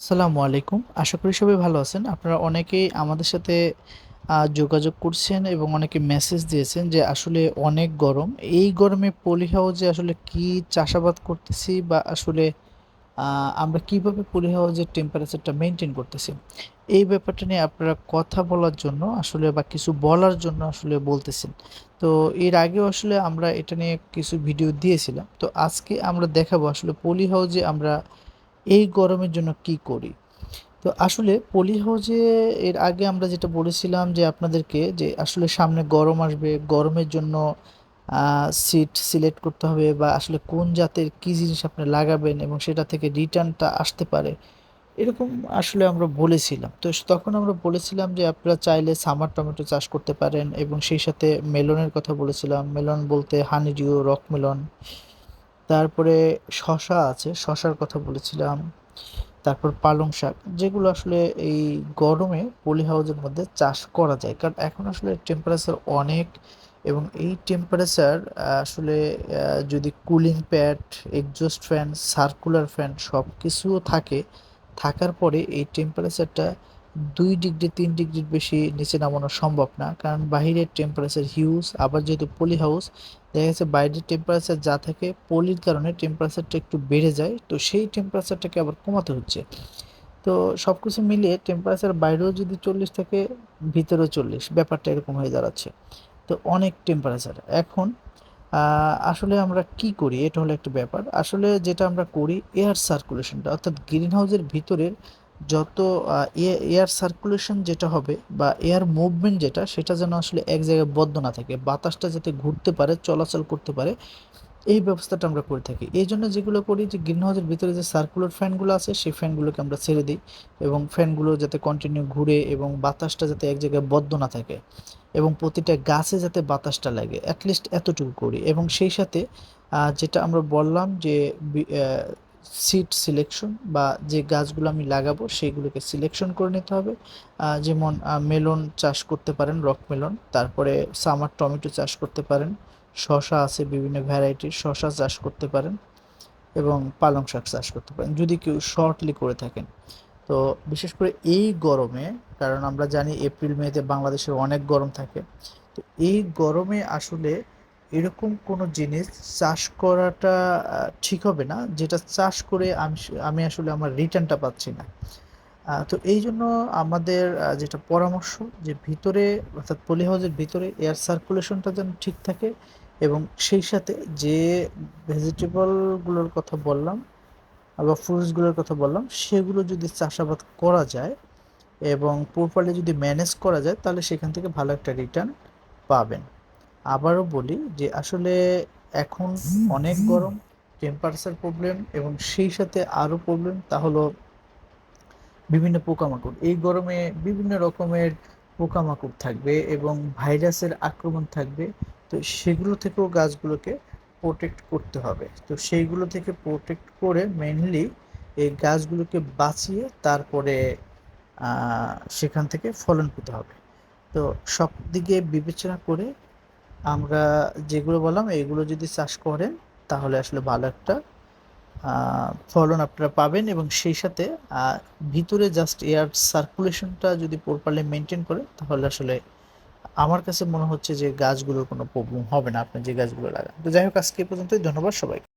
আসসালামু আলাইকুম। আশা করি সবাই ভালো আছেন। আপনারা অনেকেই আমাদের সাথে যোগাযোগ করছেন এবং অনেকে মেসেজ দিয়েছেন যে আসলে অনেক গরম। এই গরমে পলি হাউসে আসলে কি চাষাবাদ করতেছি বা আসলে আমরা কীভাবে পলি হাউসের টেম্পারেচারটা মেনটেন করতেছি? এই ব্যাপারটা নিয়ে আপনারা কথা বলার জন্য আসলে বা কিছু বলার জন্য আসলে বলতেছেন। তো এর আগেও আসলে আমরা এটা নিয়ে কিছু ভিডিও দিয়েছিলাম। তো আজকে আমরা দেখাবো আসলে পলি হাউসে আমরা এই গরমের জন্য কি করি? তো আসলে পলি হাউসে এর আগে আমরা যেটা বলেছিলাম যে আপনাদেরকে যে আসলে সামনে গরম আসবে, গরমের জন্য সিট সিলেক্ট করতে হবে বা আসলে কোন জাতের কী জিনিস আপনি লাগাবেন এবং সেটা থেকে রিটার্নটা আসতে পারে, এরকম আসলে আমরা বলেছিলাম। তো তখন আমরা বলেছিলাম যে আপনারা চাইলে সামার টমেটো চাষ করতে পারেন এবং সেই সাথে মেলনের কথা বলেছিলাম। মেলন বলতে হানিডিউ রক মেলন তারপরে শশা আছে, শশার কথা বলেছিলাম। তারপর পালং শাক, যেগুলো আসলে এই গরমে পলি হাউসের মধ্যে চাষ করা যায়। কারণ এখন আসলে টেম্পারেচার অনেক এবং এই টেম্পারেচার আসলে যদি cooling pad exhaust fan circular fan সব কিছুও থাকে, থাকার পরে এই টেম্পারেচারটা দুই ডিগ্রি, তিন ডিগ্রির বেশি নিচে নামানো সম্ভব না। কারণ বাইরের টেম্পারেচার হিউজ আবার যেহেতু পলি হাউস দেখা যাচ্ছে বাইরের টেম্পারেচার যা থাকে পলির কারণে টেম্পারেচারটা একটু বেড়ে যায়, তো সেই টেম্পারেচারটাকে আবার কমাতে হচ্ছে। তো সব কিছু মিলিয়ে টেম্পারেচার বাইরেও যদি চল্লিশ থাকে, ভিতরেও চল্লিশ। ব্যাপারটা এরকম হয়ে দাঁড়াচ্ছে। তো অনেক টেম্পারেচার এখন আসলে আমরা কি করি? এটা হলো একটা ব্যাপার। আসলে যেটা আমরা করি এয়ার সার্কুলেশনটা অর্থাৎ গ্রিন হাউসের ভিতরের যত এয়ার সার্কুলেশন যেটা হবে বা এয়ার মুভমেন্ট যেটা, সেটা যেন আসলে এক জায়গায় বদ্ধ না থাকে, বাতাসটা যাতে ঘুরতে পারে, চলাচল করতে পারে, এই ব্যবস্থাটা আমরা করে থাকি। এই জন্য যেগুলো করি যে গ্রিন হাউসের ভিতরে যে সার্কুলার ফ্যানগুলো আছে, সেই ফ্যানগুলোকে আমরা ছেড়ে দিই এবং ফ্যানগুলো যাতে কন্টিনিউ ঘুরে এবং বাতাসটা যাতে এক জায়গায় বদ্ধ না থাকে এবং প্রতিটা গাছে যাতে বাতাসটা লাগে অ্যাটলিস্ট এতটুকু করি। এবং সেই সাথে যেটা আমরা বললাম যে সিড সিলেকশন বা যে গাছগুলো আমি লাগাবো সেইগুলোকে সিলেকশন করে নিতে হবে। যেমন মেলন চাষ করতে পারেন রক মেলন তারপরে সামার টমেটো চাষ করতে পারেন শশা আছে বিভিন্ন ভ্যারাইটির শশা চাষ করতে পারেন এবং পালং শাক চাষ করতে পারেন, যদি কেউ শর্টলি করে থাকেন। তো বিশেষ করে এই গরমে, কারণ আমরা জানি এপ্রিল, মেতে বাংলাদেশের অনেক গরম থাকে, তো এই গরমে আসলে এরকম কোনো জিনিস চাষ করাটা ঠিক হবে না, যেটা চাষ করে আমি আমি আসলে আমার রিটার্নটা পাচ্ছি না। তো এই জন্য আমাদের যেটা পরামর্শ, যে ভিতরে, অর্থাৎ পলি হাউসের ভিতরে এয়ার সার্কুলেশনটা যেন ঠিক থাকে এবং সেই সাথে যে ভেজিটেবলগুলোর কথা বললাম বা ফ্রুটসগুলোর কথা বললাম, সেগুলো যদি চাষাবাদ করা যায় এবং প্রপারলি যদি ম্যানেজ করা যায়, তাহলে সেখান থেকে ভালো একটা রিটার্ন পাবেন। আবারও বলি যে আসলে এখন অনেক গরম টেম্পারেচার প্রবলেম এবং সেই সাথে আরও প্রবলেম তা হলো বিভিন্ন পোকামাকড়। এই গরমে বিভিন্ন রকমের পোকামাকড় থাকবে এবং ভাইরাসের আক্রমণ থাকবে। তো সেগুলো থেকেও গাছগুলোকে প্রোটেক্ট করতে হবে। তো সেইগুলো থেকে প্রোটেক্ট করে মেনলি এই গাছগুলোকে বাঁচিয়ে তারপরে সেখান থেকে ফলন পেতে হবে। তো সব দিকে বিবেচনা করে আমরা যেগুলো বললাম, এগুলো যদি চাষ করেন, তাহলে আসলে ভালো একটা ফলন আপনারা পাবেন এবং সেই সাথে ভিতরে জাস্ট এয়ার সার্কুলেশনটা যদি প্রপারলি মেনটেন করে তাহলে আসলে আমার কাছে মনে হচ্ছে যে গাছগুলোর কোনো প্রবলেম হবে না, আপনি যে গাছগুলো লাগান। তো যাই হোক, আজকে এই পর্যন্তই, ধন্যবাদ সবাই